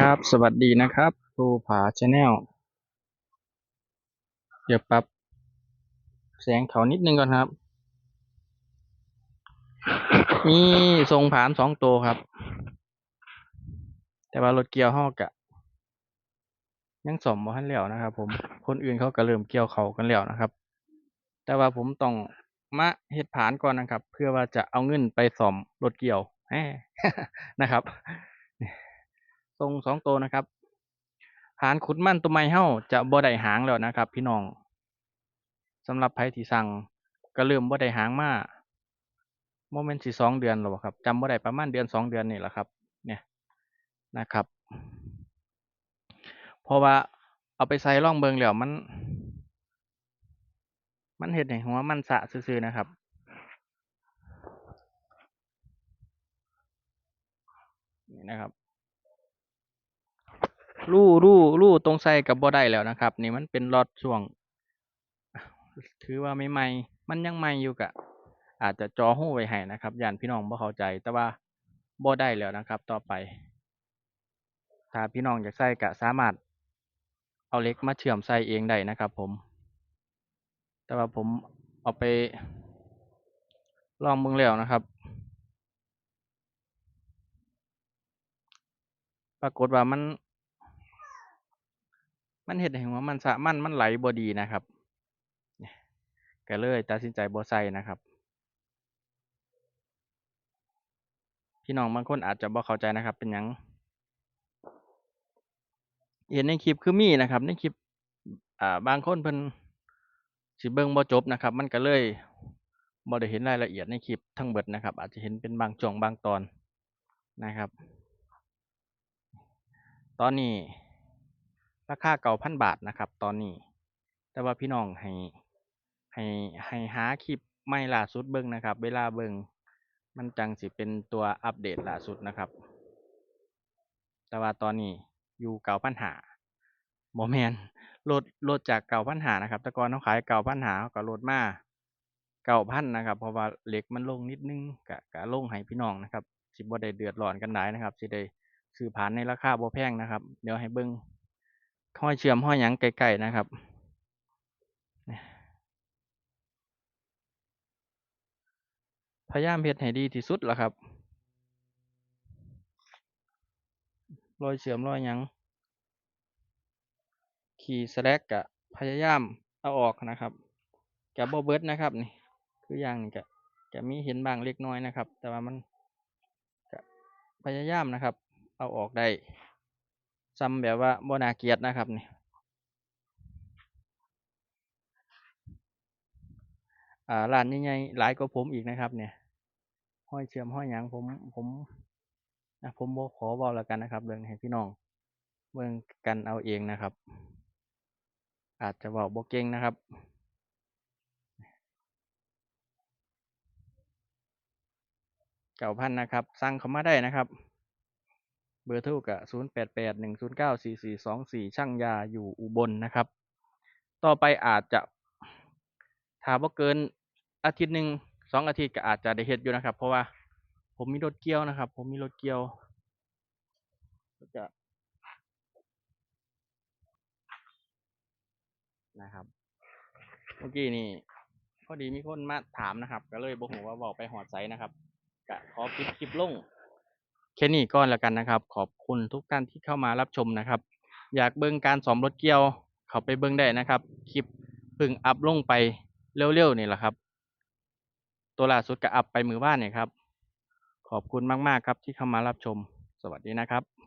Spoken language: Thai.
ครับ สวัสดีนะครับครูผาชาแนลเดี๋ยวปรับแสงเขานิดนึงก่อนครับ มีทรงผานสองตัวครับ แต่ว่ารถเกี่ยวห้อกะ ยังสมบ่ทันแล้วนะครับ ผมคนอื่นเขาก็เริ่มเกี่ยวเขากันแล้วนะครับ แต่ว่าผมต้องมาเฮ็ดผานก่อนนะครับ เพื่อว่าจะเอาเงินไปสอมรถเกี่ยวนะครับ ทรงสองตัวนะครับผานขุดมั่นตัวใหม่เฮาจะบ่ได้หางแล้วนะครับ พี่น้องสำหรับไผที่สั่งก็เริ่มบ่ได้หางมาบ่แม่นสิสองเดือนแล้วบ่ครับจำบ่ได้ประมาณเดือนสองเดือนนี่แหละครับ เนี่ยนะครับ เพราะว่าเอาไปใส่ร่องเบิงแล้วมัน มันเฮ็ดให้หัวมันสะซื่อๆนะครับนี่นะครับ รูรูรูตรงใส่กับบ่ได้แล้วนะครับ นี่มันเป็นล็อตช่วง ถือว่าไม่ใหม่ มันยังใหม่อยู่กะ อาจจะจอหู้ไว้ให้นะครับย่านพี่น้องบ่เข้าใจ แต่ว่าบ่ได้แล้วนะครับ ต่อไป ถ้าพี่น้องอยากใส่ก็สามารถ เอาเล็กมาเชื่อมใส่เองได้นะครับ ผม แต่ว่าผมเอาไป ลองเบิ่งแล้วนะครับปรากฏว่ามัน มันเฮ็ดให้หัวมันสะมันมันไหลบ่ดีนะครับก็เลยตัดสินใจบ่ใส่นะครับ พี่น้องบางคนอาจจะบ่เข้าใจนะครับ เป็นยังเห็นในคลิปคือมีนะครับในคลิปอ่าบางคนเพิ่นสิเบิ่งบ่จบนะครับ มันก็เลยบ่ได้เห็นรายละเอียดในคลิปทั้งเบิดนะครับ อาจจะเห็นเป็นบางช่วงบางตอนนะครับ ตอนนี้ ราคาเก้าพันบาทนะครับ ตอนนี้ แต่ว่าพี่น้องให้ให้ให้หาคลิปใหม่ล่าสุดเบิ่งนะครับ เวลาเบิ่งมันจังสิเป็นตัวอัปเดตล่าสุดนะครับ แต่ว่าตอนนี้อยู่เก้าพันหาบ่แม่นลดลดจากเก้าพันหานะครับแต่ก่อนเราขายเก้าพันหาเราก็ลดมาเก้าพันนะครับ เพราะว่าเหล็กมันลงนิดนึงก็ก็ลงให้พี่น้องนะครับสิบ่ได้เดือดร้อนกันหลายนะครับสิได้ซื้อผ่านในราคาบ่แพงนะครับ เดี๋ยวให้เบิ่ง ห้อยเชื่อมห้อยยังใกลๆนะครับพยายามเฮ็ดให้ดีที่สุดล่ะครับรอยเชื่อมรอยยัง ขี้สแลกก็พยายามเอาออกนะครับก็บ่เบิร์ดนะครับนี่คืออย่างนี้ก็ก็มีเห็นบางเล็กน้อยนะครับ แต่ว่ามันก็พยายามนะครับ เอาออกได้ ส่ำแบบว่าบ่นาเกียดนะครับนี่อ่าร้านใหญ่ๆหลายกว่าผมอีกนะครับ เนี่ย ห้อยเชื่อมห้อยยังผมผมอะผมบ่ขอเว้าแล้วกันนะครับเรื่องให้พี่น้องเบิ่งกันเอาเองนะครับ อาจจะเว้าบ่เก่งนะครับเก้าพันนะครับ สั่งเขามาได้นะครับ เบอร์โทรก็0881094424ช่างยาอยู่อุบลนะครับ ต่อไปอาจจะถ้าบ่าเกินอาทิตย์หนึ่งสองอาทิตย์ก็อาจจะได้เฮ็ดอยู่นะครับ เพราะว่าผมมีรถเกี่ยวนะครับ ผมมีรถเกี่ยวจะนะครับ เมื่อกี้นี่พอดีมีคนมาถามนะครับ ก็เลยบ่รู้ว่าเว้าไปฮอดไสนะครับก็ขอปิดคลิปลง ค่นี้ก่อนแล้วกันนะครับ ขอบคุณทุกท่านที่เข้ามารับชมนะครับ อยากเบิ่งการสอมรถเกี่ยว เข้าไปเบิ่งได้นะครับคลิปเพิ่งอัพลงไปเร็วๆนี่แหละครับ ตัวล่าสุดก็อัพไปมื้อวานเนี่ยครับ ขอบคุณมากๆครับที่เข้ามารับชม สวัสดีนะครับ